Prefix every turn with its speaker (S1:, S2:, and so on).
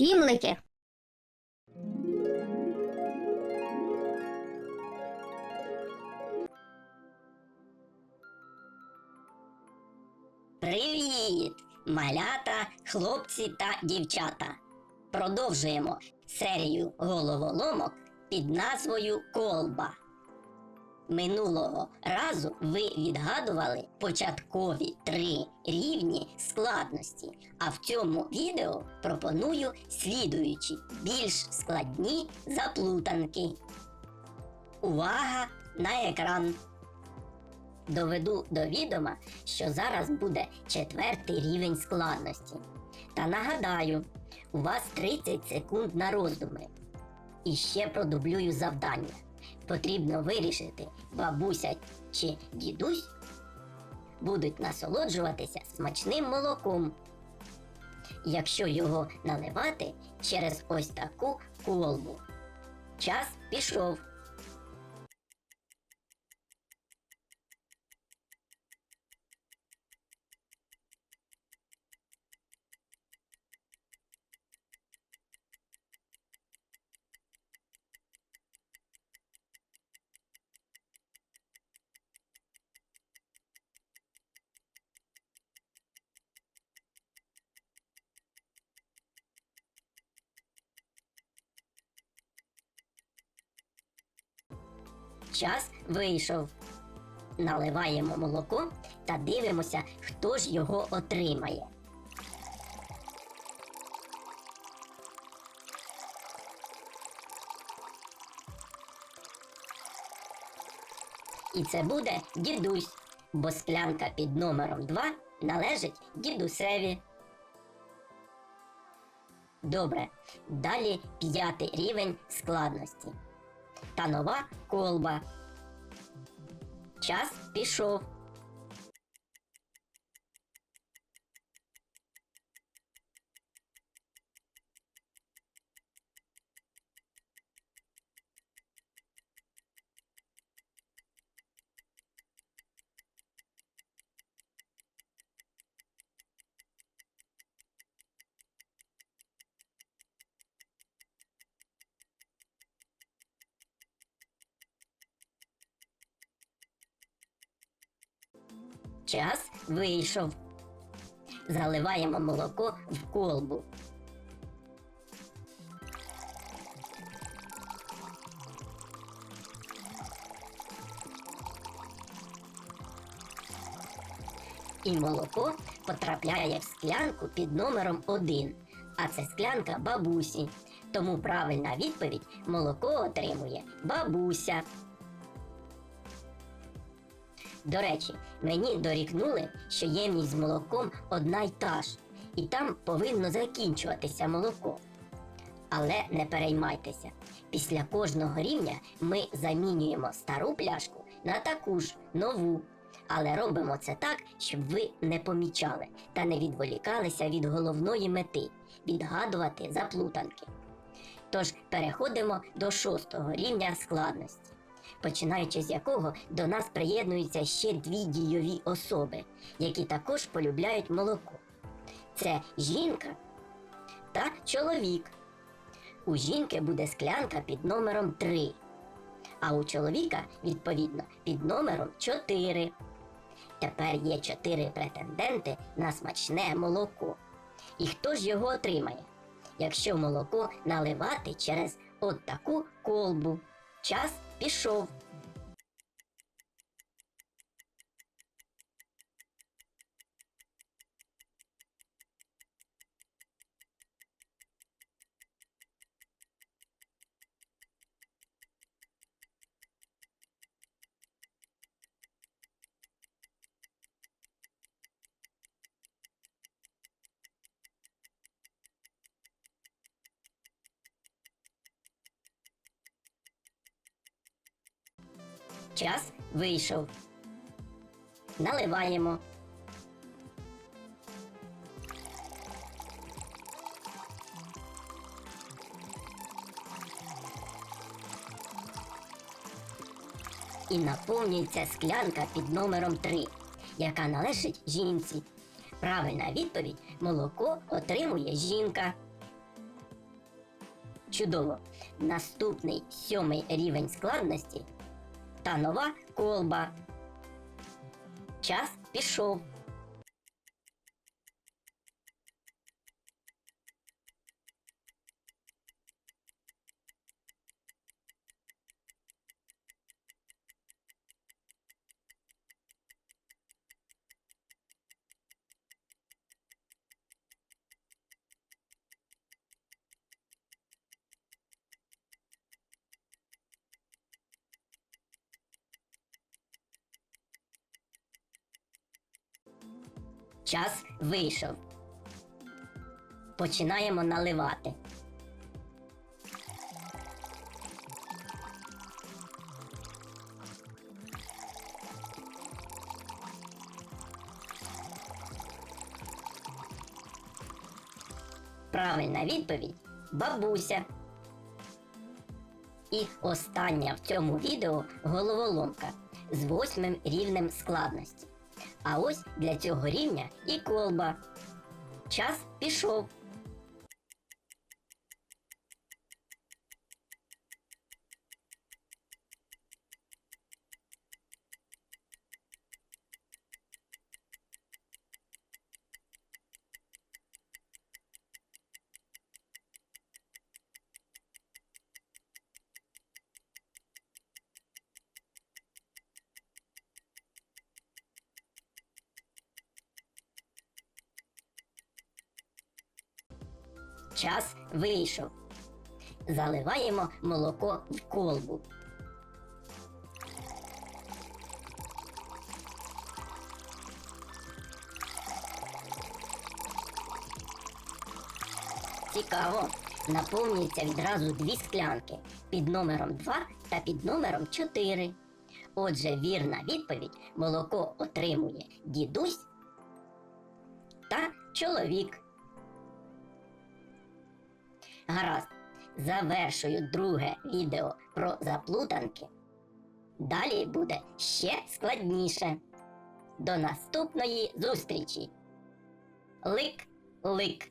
S1: Сімлики.
S2: Привіт, малята, хлопці та дівчата. Продовжуємо серію головоломок під назвою Колба. Минулого разу ви відгадували початкові три рівні складності, а в цьому відео пропоную слідуючі більш складні заплутанки. Увага на екран! Доведу до відома, що зараз буде четвертий рівень складності. Та нагадаю, у вас 30 секунд на роздуми. І ще продублюю завдання. Потрібно вирішити, бабуся чи дідусь будуть насолоджуватися смачним молоком. Якщо його наливати через ось таку колбу. Час пішов. Час вийшов. Наливаємо молоко та дивимося, хто ж його отримає. І це буде дідусь, бо склянка під номером 2 належить дідусеві. Добре, далі п'ятий рівень складності та нова колба. Час пішов. Час вийшов. Заливаємо молоко в колбу. І молоко потрапляє в склянку під номером 1, а це склянка бабусі. Тому правильна відповідь молоко отримує бабуся. До речі, мені дорікнули, що ємність з молоком одна й та ж, і там повинно закінчуватися молоко. Але не переймайтеся. Після кожного рівня ми замінюємо стару пляшку на таку ж нову. Але робимо це так, щоб ви не помічали та не відволікалися від головної мети відгадувати заплутанки. Тож переходимо до шостого рівня складності починаючи з якого до нас приєднуються ще дві дійові особи, які також полюбляють молоко. Це жінка та чоловік. У жінки буде склянка під номером 3, а у чоловіка, відповідно, під номером 4. Тепер є 4 претенденти на смачне молоко. І хто ж його отримає? Якщо молоко наливати через от таку колбу. Час пішов. Час вийшов. Наливаємо. І наповнюється склянка під номером 3, яка належить жінці. Правильна відповідь молоко отримує жінка. Чудово. Наступний сьомий рівень складності та нова колба. Час пішов. Час вийшов. Починаємо наливати. Правильна відповідь бабуся. І остання в цьому відео головоломка з восьмим рівнем складності. А ось для цього рівня і колба. Час пішов. Час вийшов. Заливаємо молоко в колбу. Цікаво. Наповнюється відразу дві склянки під номером 2 та під номером 4. Отже, вірна відповідь молоко отримує дідусь та чоловік. Гаразд, завершую друге відео про заплутанки. Далі буде ще складніше. До наступної зустрічі. Лик-лик.